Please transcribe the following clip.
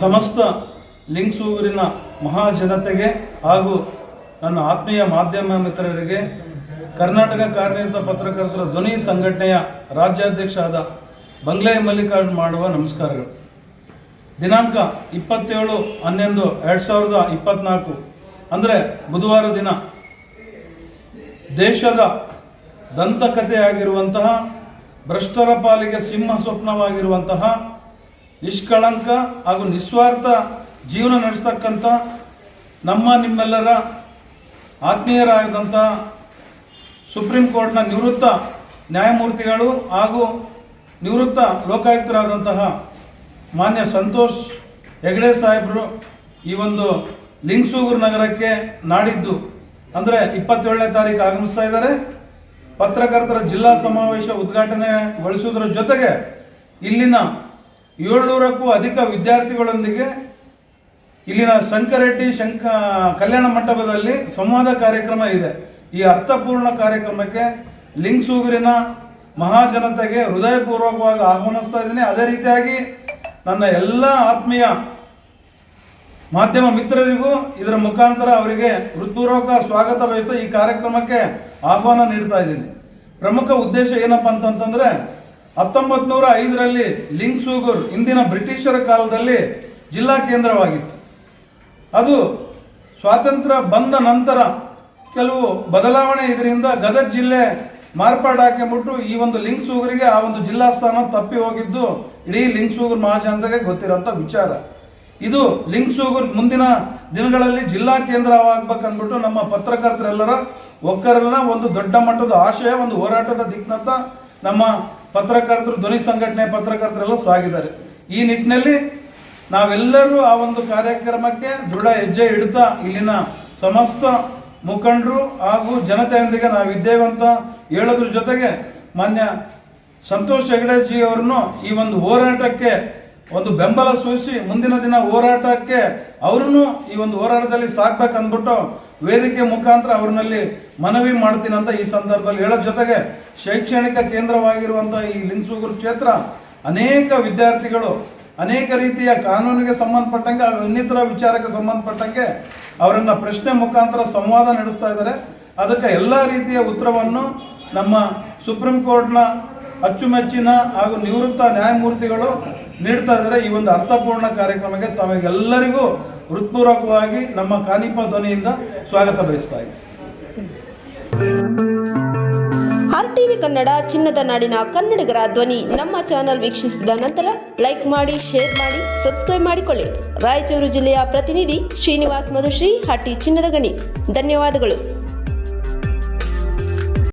ಸಮಸ್ತ ಲಿಂಗ್ಸೂರಿನ ಮಹಾಜನತೆಗೆ ಹಾಗೂ ನನ್ನ ಆತ್ಮೀಯ ಮಾಧ್ಯಮ ಮಿತ್ರರಿಗೆ ಕರ್ನಾಟಕ ಕಾರ್ಯನಿರತ ಪತ್ರಕರ್ತರ ಧ್ವನಿ ಸಂಘಟನೆಯ ರಾಜ್ಯಾಧ್ಯಕ್ಷ ಆದ ಬಂಗ್ಲೆ ಮಲ್ಲಿಕಾರ್ಜುನ್ ಮಾಡುವ ನಮಸ್ಕಾರಗಳು. ದಿನಾಂಕ ಇಪ್ಪತ್ತೇಳು ಹನ್ನೊಂದು ಎರಡು ಸಾವಿರದ ಇಪ್ಪತ್ನಾಲ್ಕು, ಅಂದರೆ ಬುಧವಾರ ದಿನ. ದೇಶದ ದಂತಕಥೆಯಾಗಿರುವಂತಹ ಭ್ರಷ್ಟರ ಪಾಲಿಗೆ ಸಿಂಹ ಸ್ವಪ್ನವಾಗಿರುವಂತಹ ನಿಷ್ಕಳಂಕ ಹಾಗೂ ನಿಸ್ವಾರ್ಥ ಜೀವನ ನಡೆಸ್ತಕ್ಕಂಥ ನಮ್ಮ ನಿಮ್ಮೆಲ್ಲರ ಆತ್ಮೀಯರಾದಂಥ ಸುಪ್ರೀಂ ಕೋರ್ಟ್ನ ನಿವೃತ್ತ ನ್ಯಾಯಮೂರ್ತಿಗಳು ಹಾಗೂ ನಿವೃತ್ತ ಲೋಕಾಯುಕ್ತರಾದಂತಹ ಮಾನ್ಯ ಸಂತೋಷ್ ಹೆಗಡೆ ಸಾಹೇಬರು ಈ ಒಂದು ಲಿಂಗ್ಸೂಗೂರು ನಗರಕ್ಕೆ ನಾಡಿದ್ದು. ಅಂದರೆ ಇಪ್ಪತ್ತೇಳನೇ ತಾರೀಕು ಆಗಮಿಸ್ತಾ ಇದ್ದಾರೆ. ಪತ್ರಕರ್ತರ ಜಿಲ್ಲಾ ಸಮಾವೇಶ ಉದ್ಘಾಟನೆಗೊಳಿಸುವುದರ ಜೊತೆಗೆ ಇಲ್ಲಿನ ಏಳ್ನೂರಕ್ಕೂ ಅಧಿಕ ವಿದ್ಯಾರ್ಥಿಗಳೊಂದಿಗೆ ಇಲ್ಲಿನ ಶಂಕರೆಡ್ಡಿ ಶಂಕ ಕಲ್ಯಾಣ ಮಂಟಪದಲ್ಲಿ ಸಂವಾದ ಕಾರ್ಯಕ್ರಮ ಇದೆ. ಈ ಅರ್ಥಪೂರ್ಣ ಕಾರ್ಯಕ್ರಮಕ್ಕೆ ಲಿಂಗ್ಸೂಗೂರಿನ ಮಹಾಜನತೆಗೆ ಹೃದಯಪೂರ್ವಕವಾಗಿ ಆಹ್ವಾನಿಸ್ತಾ ಇದ್ದೀನಿ. ಅದೇ ರೀತಿಯಾಗಿ ನನ್ನ ಎಲ್ಲ ಆತ್ಮೀಯ ಮಾಧ್ಯಮ ಮಿತ್ರರಿಗೂ ಇದರ ಮುಖಾಂತರ ಅವರಿಗೆ ಹೃತ್ಪೂರ್ವಕ ಸ್ವಾಗತ ಬಯಸ್ತಾ ಈ ಕಾರ್ಯಕ್ರಮಕ್ಕೆ ಆಹ್ವಾನ ನೀಡ್ತಾ ಇದ್ದೀನಿ. ಪ್ರಮುಖ ಉದ್ದೇಶ ಏನಪ್ಪ ಅಂತಂತಂದ್ರೆ ಹತ್ತೊಂಬತ್ತು ನೂರ ಐದರಲ್ಲಿ ಲಿಂಗ್ಸೂಗೂರ್ ಇಂದಿನ ಬ್ರಿಟಿಷರ ಕಾಲದಲ್ಲಿ ಜಿಲ್ಲಾ ಕೇಂದ್ರವಾಗಿತ್ತು. ಅದು ಸ್ವಾತಂತ್ರ್ಯ ಬಂದ ನಂತರ ಕೆಲವು ಬದಲಾವಣೆ ಇದರಿಂದ ಗದಗ ಜಿಲ್ಲೆ ಮಾರ್ಪಾಡಾಕೆಂಬಿಟ್ಟು ಈ ಒಂದು ಲಿಂಗ್ಸೂಗರಿಗೆ ಆ ಒಂದು ಜಿಲ್ಲಾ ಸ್ಥಾನ ತಪ್ಪಿ ಹೋಗಿದ್ದು ಇಡೀ ಲಿಂಗ್ಸೂಗರ್ ಮಹಾಜನತೆಗೆ ಗೊತ್ತಿರೋಂಥ ವಿಚಾರ. ಇದು ಲಿಂಗ್ಸೂಗರ್ ಮುಂದಿನ ದಿನಗಳಲ್ಲಿ ಜಿಲ್ಲಾ ಕೇಂದ್ರವಾಗಬೇಕನ್ಬಿಟ್ಟು ನಮ್ಮ ಪತ್ರಕರ್ತರೆಲ್ಲರ ಒಕ್ಕರನ್ನ ಒಂದು ದೊಡ್ಡ ಮಟ್ಟದ ಆಶಯ, ಒಂದು ಹೋರಾಟದ ದಿಕ್ನತ್ತ ನಮ್ಮ ಪತ್ರಕರ್ತರು, ಧ್ವನಿ ಸಂಘಟನೆ ಪತ್ರಕರ್ತರೆಲ್ಲ ಸಾಗಿದ್ದಾರೆ. ಈ ನಿಟ್ಟಿನಲ್ಲಿ ನಾವೆಲ್ಲರೂ ಆ ಒಂದು ಕಾರ್ಯಕ್ರಮಕ್ಕೆ ದೃಢ ಹೆಜ್ಜೆ ಇಡ್ತಾ ಇಲ್ಲಿನ ಸಮಸ್ತ ಮುಖಂಡರು ಹಾಗೂ ಜನತೆಯೊಂದಿಗೆ ನಾವಿದ್ದೇವೆ ಅಂತ ಹೇಳೋದ್ರ ಜೊತೆಗೆ ಮಾನ್ಯ ಸಂತೋಷ್ ಹೆಗಡೆಜಿ ಅವರನ್ನು ಈ ಒಂದು ಹೋರಾಟಕ್ಕೆ ಒಂದು ಬೆಂಬಲ ಸೂಚಿಸಿ ಮುಂದಿನ ದಿನ ಹೋರಾಟಕ್ಕೆ ಅವರನ್ನು ಈ ಒಂದು ಹೋರಾಟದಲ್ಲಿ ಸಾಕ್ಬೇಕಂದ್ಬಿಟ್ಟು ವೇದಿಕೆ ಮುಖಾಂತರ ಅವ್ರನ್ನಲ್ಲಿ ಮನವಿ ಮಾಡ್ತೀನಿ ಅಂತ ಈ ಸಂದರ್ಭದಲ್ಲಿ ಹೇಳೋ ಜೊತೆಗೆ ಶೈಕ್ಷಣಿಕ ಕೇಂದ್ರವಾಗಿರುವಂಥ ಈ ಲಿಂಗಸೂಗೂರು ಕ್ಷೇತ್ರ ಅನೇಕ ವಿದ್ಯಾರ್ಥಿಗಳು ಅನೇಕ ರೀತಿಯ ಕಾನೂನಿಗೆ ಸಂಬಂಧಪಟ್ಟಂಗೆ ಇನ್ನಿತರ ವಿಚಾರಕ್ಕೆ ಸಂಬಂಧಪಟ್ಟಂಗೆ ಅವರನ್ನ ಪ್ರಶ್ನೆ ಮುಖಾಂತರ ಸಂವಾದ ನಡೆಸ್ತಾ ಇದ್ದಾರೆ. ಅದಕ್ಕೆ ಎಲ್ಲ ರೀತಿಯ ಉತ್ತರವನ್ನು ನಮ್ಮ ಸುಪ್ರೀಂ ಕೋರ್ಟ್ನ ಅಚ್ಚುಮೆಚ್ಚಿನ ಹಾಗೂ ನಿವೃತ್ತ ನ್ಯಾಯಮೂರ್ತಿಗಳು ನೀಡ್ತಾ ಇದ್ದಾರೆ. ಈ ಒಂದು ಅರ್ಥಪೂರ್ಣ ಕಾರ್ಯಕ್ರಮಕ್ಕೆ ತಮಗೆಲ್ಲರಿಗೂ ಹೃತ್ಪೂರ್ವಕವಾಗಿ ನಮ್ಮ ಕಾನಿಪ ಧ್ವನಿಯಿಂದ ಸ್ವಾಗತ ಬಯಸ್ತಾ ಆರ್ ಟಿವಿ ಕನ್ನಡ ಚಿನ್ನದ ನಾಡಿನ ಕನ್ನಡಿಗರ ಧ್ವನಿ ನಮ್ಮ ಚಾನೆಲ್ ವೀಕ್ಷಿಸಿದ ನಂತರ ಲೈಕ್ ಮಾಡಿ, ಶೇರ್ ಮಾಡಿ, ಸಬ್ಸ್ಕ್ರೈಬ್ ಮಾಡಿಕೊಳ್ಳಿ. ರಾಯಚೂರು ಜಿಲ್ಲೆಯ ಪ್ರತಿನಿಧಿ ಶ್ರೀನಿವಾಸ್ ಮಧುಶ್ರೀ, ಹಟ್ಟಿ ಚಿನ್ನದ ಗಣಿ. ಧನ್ಯವಾದಗಳು.